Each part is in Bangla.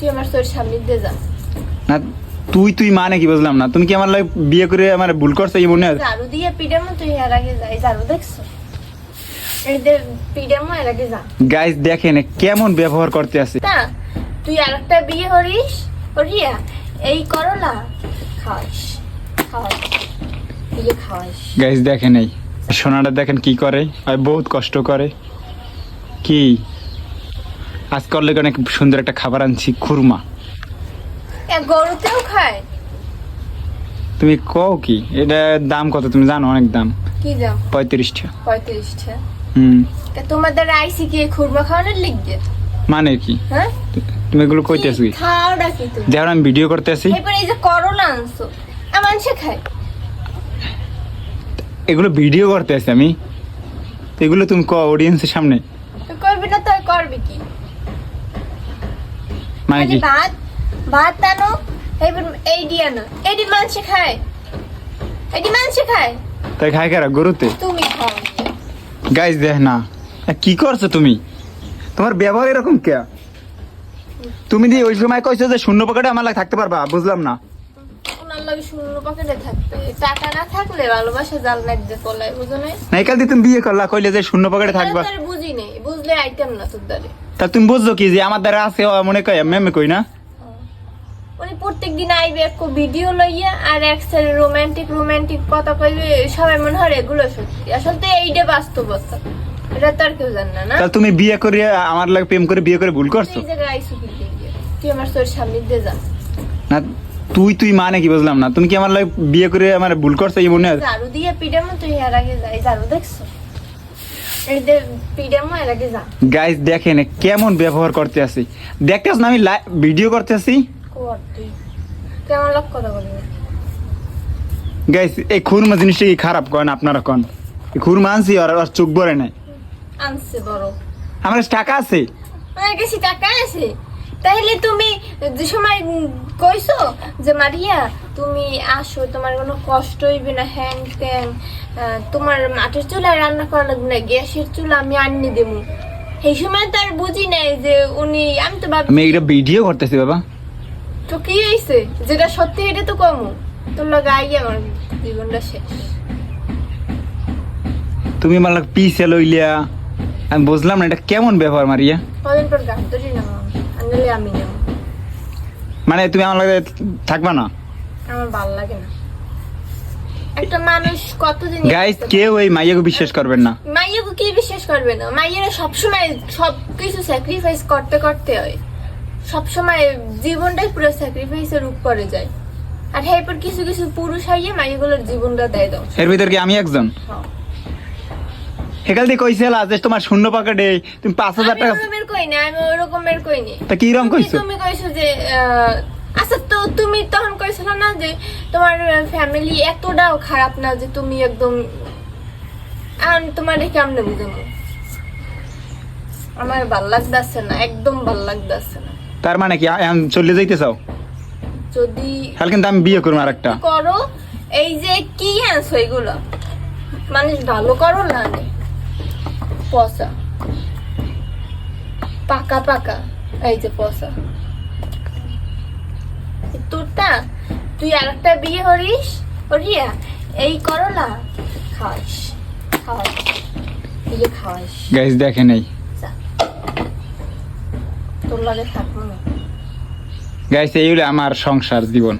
তুই আমার তোর সামনে দিয়ে যা। না তুই তুই মানে কি বুঝলাম না। তুমি কি আমার লাগে বিয়ে করে আমার ভুল করছ এই মনে ঝাড়ু দিয়ে পিডামো তুই এর আগে যা এই ঝাড়ু দেখছ? এদের পিডামো এর আগে যা। গাইস দেখেন কেমন ব্যবহার করতে আছে। তুই আরেকটা বিয়ে করিস করিয়া এই করলা বিয়ে খাওয়াইস গাইস দেখেন এই। সোনাটা দেখেন কি করে আর বহুত কষ্ট করে। কি? আজ করলে অনেক সুন্দর একটা খাবার আনছি খুরমা। গরুতেও খায়? তুমি কও কি এটা দাম কত তুমি জানো অনেক দাম? কি দাম? পঁয়ত্রিশটা। পঁয়ত্রিশটা? হুম। তোমাদের আইসি কি খুরমা খাওয়ানোর লিখবে মানে কি? হ্যাঁ? তুমি এগুলো কইতেছো কি? তুমি? আমি ভিডিও করতে আছি এবার এই যে করলা আনছো আমার সে খায়? এগুলো ভিডিও করতে আছি আমি। এগুলো তুমি ক অডিয়েন্সের সামনে। করবি না তো করবি কি? মানে কি? ভাত ভাত আনো এই দিয়ে আনো। এডি মাংস খায়। এডি মাংস খায়। তাই গরুতে? তুমি খাও। গাইজ দেখ না। কি করছ তুমি? তোমার ব্যবহার এরকম কে? তুমি ওই সময় কইছো যে শূন্য পকেটে আমার লাগে থাকতে পারবা বুঝলাম না। শূন্য থাকবে টাকা না থাকলে ভালোবাসা জাল লাগবে কলায় বুঝো না না দিয়ে তুমি বিয়ে করলা কইলে যে শূন্য পকেটে থাকবা। বুঝি নেই। বুঝলে আইটেম না তোর তা তুমি বুঝছ কি যে আমার দ্বারা আছে মনে কই মেমে কই না? উনি প্রত্যেক দিন আইবে এক ভিডিও লইয়া আর এক রোমান্টিক রোমান্টিক কথা কইবে সবাই মনে হয় এগুলো সত্যি। আসলে এইটা বাস্তবতা এটা তো আর কেউ জানে না না? তা তুমি বিয়ে করে আমার লাগে প্রেম করে বিয়ে করে ভুল করছ? এই জায়গায় কি তুই আমার তোর সামনে দিয়ে যা। না তুই তুই মানে কি বুঝলাম না। তুমি কি আমার লাগে বিয়ে করে আমার ভুল করছ এই মনে হয়? ঝাড়ু দিয়ে পিডামো তুই এর আগে যা এই ঝাড়ু দেখছ? গাইজ দেখেন কেমন ব্যবহার করতে আসি দেখতে না আমি ভিডিও করতে আছি? গাইস এই খুরমা জিনিসটা কি খারাপ করেন আপনারা কন? খুরমা আনছি আর আর চোখ ভরে নাই। আনছে বড়। আমার টাকা আছে। আমার কাছে টাকা আছে। তাইলে তুমি যে সময় কইছো যে মারিয়া তুমি আসো তোমার কোনো কষ্ট হইবে না হ্যাং ত্যাং তোমার মাটির চুলায় রান্না করা লাগবে না গ্যাসের চুলা আমি আনিয়ে দেবো। সেই সময় তো আর বুঝি নাই যে উনি আমি তো ভাবি আমি এটা ভিডিও করতেছি বাবা। তো কি হয়েছে যেটা সত্যি এটা তো কমু। তোর লগে আই আমার জীবনটা শেষ। তুমি আমার লাগে পিছে লইলিয়া আমি বুঝলাম না এটা কেমন ব্যবহার মারিয়া। কদিন পর গান তো না আমি নেব মানে তুমি আমার লাগে থাকবা না? আমার ভালো লাগে না। একটা মানুষ কতদিন গাইস কেউ এই মাইয়াকে বিশ্বাস করবেন না। মাইয়াকে কি বিশ্বাস করবে না? মাইয়েরা সবসময় সব কিছু স্যাক্রিফাইস করতে করতে হয়। সবসময় জীবনটাই পুরো স্যাক্রিফাইসের উপরে যায়। আর এরপর কিছু কিছু পুরুষ মাইয়াগুলোর জীবনটা দেয় দাও এর ভিতর কি আমি একজন? হেকাল দিয়ে কইছিল যে তোমার শূন্য পকেটে তুমি পাঁচ হাজার আমি টাকা কই না আমি ওরকমের কই নি। তা কি রকম কইছো? তুমি কইছো যে আচ্ছা তো তুমি তখন কইছিল না যে তোমার ফ্যামিলি এতটাও খারাপ না যে তুমি একদম আর তোমার কেমনে বুঝাবো আমার ভালো লাগতেছে না একদম ভালো লাগতেছে না। তার মানে কি এখন চলে যাইতে চাও? যদি আমি বিয়ে করব আর একটা করো এই যে কি আনছো এগুলো? মানুষ ভালো করো নে। পচা। পাকা পাকা। এই যে পচা। তোরটা তুই আরেকটা বিয়ে করিস? করিয়া এই করলা খাওয়াইস খাওয়াইস বিয়ে খাওয়াইস গাইস এই। যা। তোর লাগে থাকব না গাইস এই হলো আমার সংসার জীবন।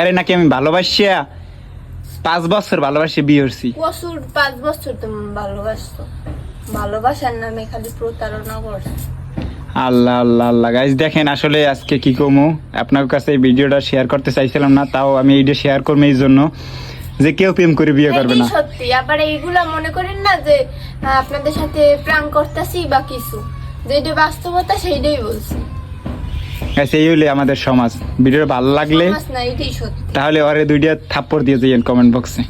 আরে নাকি আমি ভালোবাসিয়া পাঁচ বছর ভালোবাসি বিয়ে হচ্ছি বছর পাঁচ বছর তুমি ভালোবাসতো ভালোবাসার নামে খালি প্রতারণা করছ। আল্লাহ আল্লাহ আল্লাহ। গাইজ দেখেন আসলে আজকে কি কমু? আপনার কাছে এই ভিডিওটা শেয়ার করতে চাইছিলাম না তাও আমি এইটা শেয়ার করব এই জন্য যে কেউ প্রেম করে বিয়ে করবে না। সত্যি আবার এইগুলা মনে করেন না যে আপনাদের সাথে প্রাণ করতেছি বা কিছু। যেটা বাস্তবতা সেইটাই বলছি। গাইস এই হলে আমাদের সমাজ। ভিডিওটা ভালো লাগলে তাহলে ওরে দুইটা থাপ্পড় দিয়ে দিয়েন কমেন্ট বক্সে।